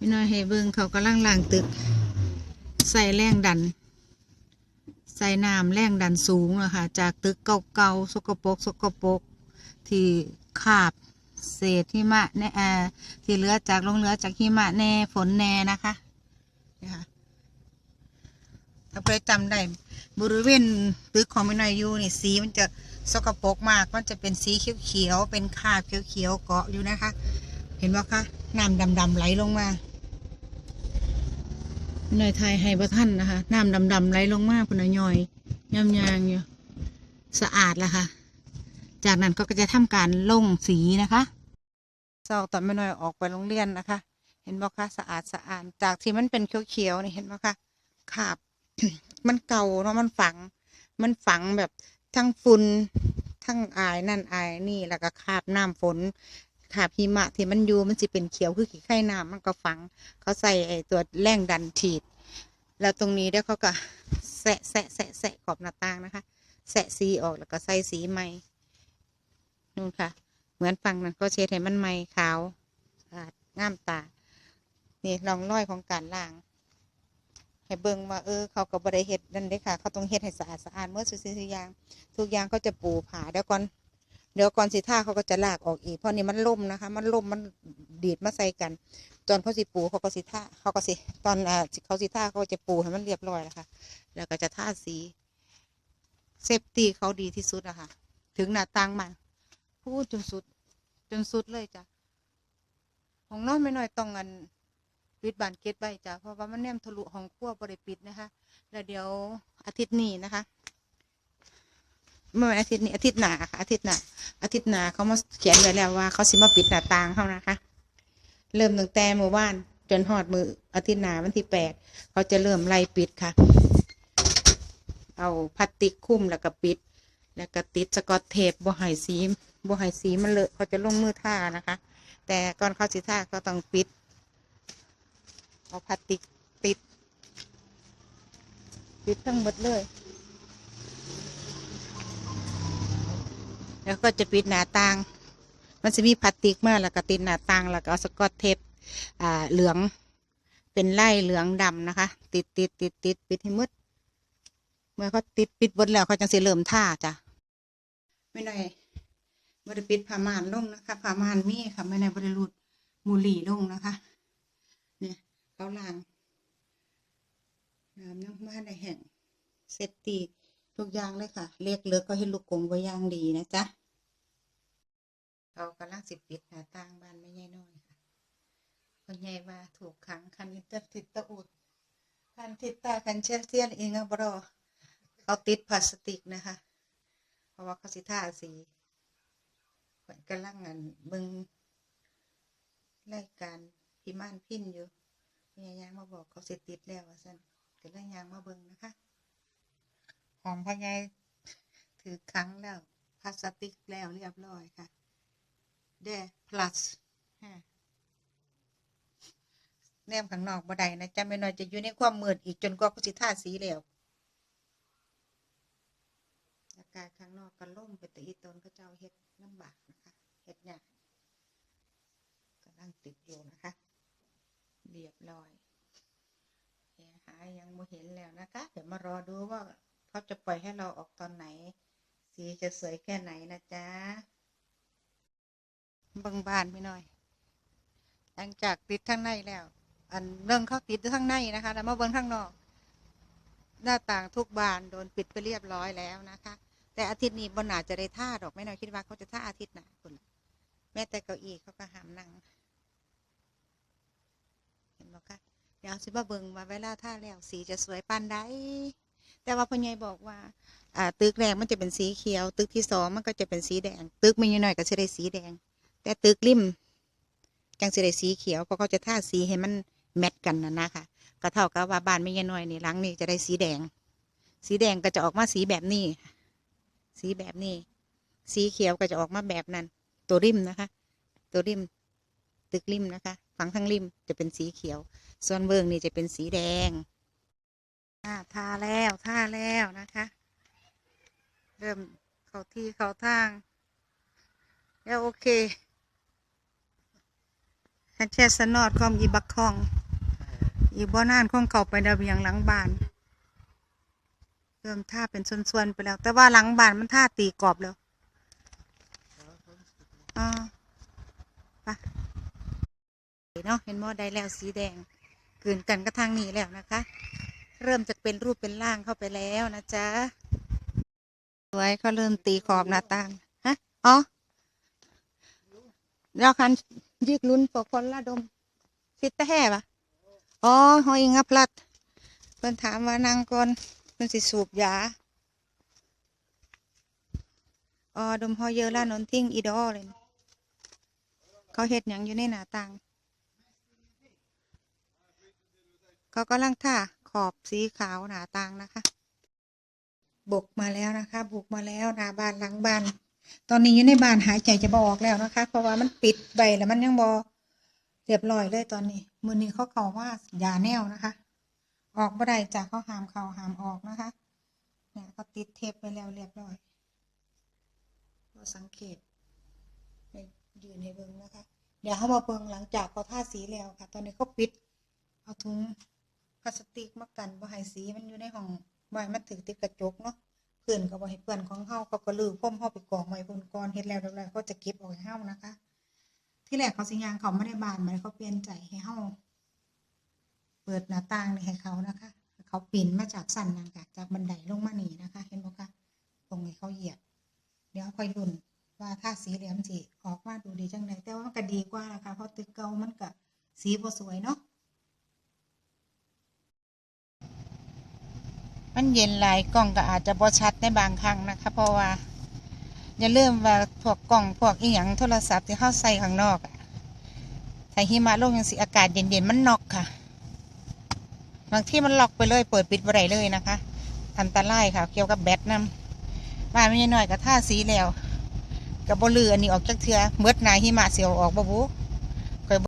พี่น้อยให้เบิ่งเขากำลังล่างตึก ใส่แรงดัน ใส่น้ำแรงดันสูงนะคะจากตึกเก่าๆสกปรกสกปรกที่ขาบเศษหิมะแน่เอ่อที่เหลือจากลงเหลือจากหิมะแน่ฝนแน่นะคะนี่ค่ะถ้าเพื่อจำได้บริเวณตึกของไม่น้อยอยู่นี่สีมันจะสกปรกมาก มันจะเป็นสีเขียวๆเป็นคราบเขียวๆเกาะอยู่นะคะ เห็นไหมคะน้ำดำๆไหลลงมา หน่อยไทยให้ประท่านนะคะ น้ำดำๆไหลลงมาพุ่นน่ะย่อยย่ำยางอยู่สะอาดแล้วค่ะ จากนั้นก็จะทำการลงสีนะคะเศร้าตอนไม่น้อยออกไปโรงเรียนนะคะ เห็นบอกคะสะอาดสะอาด จากที่มันเป็นเขียวๆนี่เห็นบอกคะขาบมันเก่าเนาะมันฝัง มันฝังแบบทั้งฝุ่นทั้งอายนั่นอายนี่แล้วก็คาบน้ำฝน ขาบหิมะที่มันอยู่มันสิเป็นเขียวคือขี้ไข่น้ำมันก็ฝัง เขาใส่ไอ้ตัวแรงดันฉีด แล้วตรงนี้เดี๋ยวเขาก็แสะแสะแสะแสะขอบหน้าต่างนะคะ แสะสีออกแล้วก็ใส่สีใหม่นู่นค่ะ เหมือนฝังนั้นก็เช็ดให้มันใหม่ขาวอาดงามตา นี่รองรอยของการล้างให้เบิ่งว่าเออเขาก็บริเฮ็ดนั่นเด้ค่ะ เขาต้องเฮ็ดให้สะอาดสะอาดเมื่อสุดสิ่งทุกอย่าง ทุกอย่างก็จะปูผาเดี๋ยวก่อน เดี๋ยวก่อนสิท่าเขาก็จะลากออกอีกเพราะนี่มันล่มนะคะ มันล่มมันดีดมาใส่กัน ตอนเขาสิปูเขาก็สิท่าเขาก็สิตอนอ่าเขาสิท่าเขาจะปูให้มันเรียบร้อยแล้วค่ะแล้วก็จะท่าสีเซฟตี้เขาดีที่สุดอะค่ะถึงหน้าต่างมาพูดจนสุด จนสุดเลยจ้ะของน้อยไม่น้อยต้องเงินปิดบานเกตไว้จ้ะเพราะว่ามันแนมทะลุห้องครัวบริปิดนะคะ แล้วเดี๋ยวอาทิตย์นี้นะคะ เมื่อวันอาทิตย์นี้อาทิตย์หน้าค่ะอาทิตย์หน้าอาทิตย์หน้าเขามาเขียนไว้แล้วว่าเขาสิมาปิดหน้าต่างเขานะคะ เริ่มตั้งแต่เมื่อวานจนหอดมืออาทิตย์หน้าวันที่แปดเขาจะเริ่มไล่ปิดค่ะ เอาพลาสติกคุ้มแล้วก็ปิด แล้วก็ติดสกอตเทปบ่ให้สีบ่ให้สีมันเลอะเขาจะลงมือท่านะคะ แต่ก่อนเขาสิท่าก็ต้องปิด เอาพลาสติกติด ปิดทั้งหมดเลย แล้วก็จะปิดหน้าต่าง มันจะมีพลาสติกมาแล้วก็ติดหน้าต่างแล้วก็เอาสกอตเทปอ่าเหลืองเป็นไล่เหลืองดำนะคะ ติดติดติดติดปิดให้มืดเมื่อเขาติดปิดบดแล้วเขาจังสิเริ่มท่าจ้ะไม่หน่อยบริปิดผ้าม่านลงนะคะผ้าม่านมีค่ะไม่ในบริรูดมูลีลงนะคะ เนี่ยเขาล้างน้ำยังมาได้แห้งเสร็จตี ทุกอย่างเลยค่ะ เรียกเลือกก็ให้ลูกกงไว้ย่างดีนะจ๊ะเขากำลังสิบปิดหน้าต่างบ้านไม่ใหญ่น้อยค่ะคนใหญ่ว่าถูกขังคันอินเตอร์ติดตะอุดคันติดตาคันเชือเสียนเองอะบรอเขาติดพลาสติกนะคะ เพราะว่าเขาสิท่าสีข่อยกำลังอันบิ่งรายการพิมานพินอยู่พยายามมาบอกเขาสิติดแล้วว่าสันก็เลยยางมาเบิงนะคะ ของพ่อใหญ่ถือครั้งแล้วพลาสติกแล้วเรียบร้อยค่ะเด้ plus ฮะแนมข้างนอกบ่ได้นะจ๊ะไม่น้อยจะอยู่ในความมืดอีกจนกว่าเขาสิท่าสีแล้วอากาศข้างนอกก็ล่มไปแต่อีตนก็เจ้าเฮ็ดลำบากนะคะเฮ็ดยากกำลังติดอยู่นะคะ เรียบร้อยหหายังไม่เห็นแล้วนะคะ เดี๋ยวมารอดูว่า เขาจะปล่อยให้เราออกตอนไหน สีจะสวยแค่ไหนนะจ๊ะบังบานไปหน่อย หลังจากติดข้างในแล้ว อันเรื่องเขาติดข้างในนะคะแล้วมาเบิ่งข้างนอก หน้าต่างทุกบานโดนปิดไปเรียบร้อยแล้วนะคะ แต่อาทิตย์นี้บนหนาจะได้ท่าดอกไม่น้อยคิดว่าเขาจะท่าอาทิตย์หนาคุณแม้แต่เก้าอี้เขาก็ห้ามนั่งเห็นบอกคะเดี๋ยวสิบ่เบิงว่าเวลาท่าแล้วสีจะสวยปานใด แต่ว่าพ่อใหญ่บอกว่าอ่า ตึกแรกมันจะเป็นสีเขียว ตึกที่สองมันก็จะเป็นสีแดง ตึกไม่น้อยก็จะได้สีแดง แต่ตึกริมจังสิได้สีเขียวเพราะเขาจะท่าสีให้มันแมทกันนะนะคะก็เท่ากับว่าบ้านไม่ยน้อยนี่หลังนี่จะได้สีแดง สีแดงก็จะออกมาสีแบบนี้ สีแบบนี้ สีเขียวก็จะออกมาแบบนั้น ตัวริมนะคะ ตัวริม ตึกริมนะคะ ฝั่งข้างริมจะเป็นสีเขียว ส่วนเบื้องนี่จะเป็นสีแดง อ่าทาแล้วทาแล้วนะคะ เริ่มเขาที่เขาทาง แล้วโอเคคันแช่สนอดของอีบักทอง อีบ่นานคงเข้าไประเบียงหลังบ้าน เริ่มท่าเป็นส่วนๆไปแล้ว แต่ว่าหลังบ้านมันท่าตีกรอบแล้วอ่าไปเนาะเห็นหม้อได้แล้วสีแดงกืนกันก็ทางนี้แล้วนะคะ เริ่มจะเป็นรูปเป็นร่างเข้าไปแล้วนะจ๊ะสวยเขาเริ่มตีขอบหน้าต่างฮะอ๋อเดี๋ยวคันยึกลุ้นปกคนละดมฟิตตะแห่ปะอ๋อหอยงับลัดเพิ่นถามว่านางก่อนเพิ่นสิสูบยาอ๋อดมหอยเยอะละนนทิ้งอีดอเลยเขาเห็ดหยังอยู่ในหน้าต่าง เขากำลังท่า ขอบสีขาวหนาต่างนะคะบุกมาแล้วนะคะบุกมาแล้วหนาบานหลังบาน ตอนนี้อยู่ในบานหายใจจะบออกแล้วนะคะ เพราะว่ามันปิดใบแล้วมันยังบอเรียบร้อยเลยตอนนี้ มือนี้เขาเขาว่าอย่าแนวนะคะ ออกบ่ได้จากเขาหามเขาหามออกนะคะเนี่ยเขาติดเทปไปแล้วเรียบร้อยเราสังเกตในยืนในเบิงนะคะ เดี๋ยวเขามาเบิงหลังจากเขาท่าสีแล้วค่ะ ตอนนี้เขาปิด เอาถุง พลาสติกมากันบ่ให้สีมันอยู่ในห้องบ่ให้มันถึงติดกระจกเนาะเพื่อนก็บ่ให้เพื่อนของเฮาเขาก็ลือพ่มเฮาไปกองไว้บนกอนเฮ็ดแล้วเรียบร้อยเขาจะเก็บเอาให้เฮานะคะ ที่แรกเขาสิยางเขาไม่ได้บานมันเขาเปลี่ยนใจให้เฮาเปิดหน้าต่างให้เขานะคะ เขาปีนมาจากสันนั่นค่ะจากบันไดลงมาหนีนะคะ เห็นบ่คะตรงนี้เขาเหยียบเดี๋ยวค่อยลุ้นว่าถ้าสีเหลืองสิออกมาดูดีจังไดแต่ว่ามันก็ดีกว่านะคะเพราะตึกเก่ามันก็สีบ่สวยเนาะ มันเย็นหลายกล้องก็อาจจะบ่ชัดในบางครั้งนะคะ เพราะว่า อย่าลืมว่าพวกกล้องพวกอีหยังโทรศัพท์ที่เข้าใส่ข้างนอกถ้าหิมะลงยังสิอากาศเย็นๆมันน็อกค่ะ บางที่มันล็อกไปเลยเปิดปิดบ่ได้เลยนะคะ อันตรายค่ะ เกี่ยวกับแบตนำบ้านไม่น้อยก็ท่าสีแล้วกับบลืออันนี้ออกจากเทือเมื่อหนาหิมะเสียวออกบ่บุ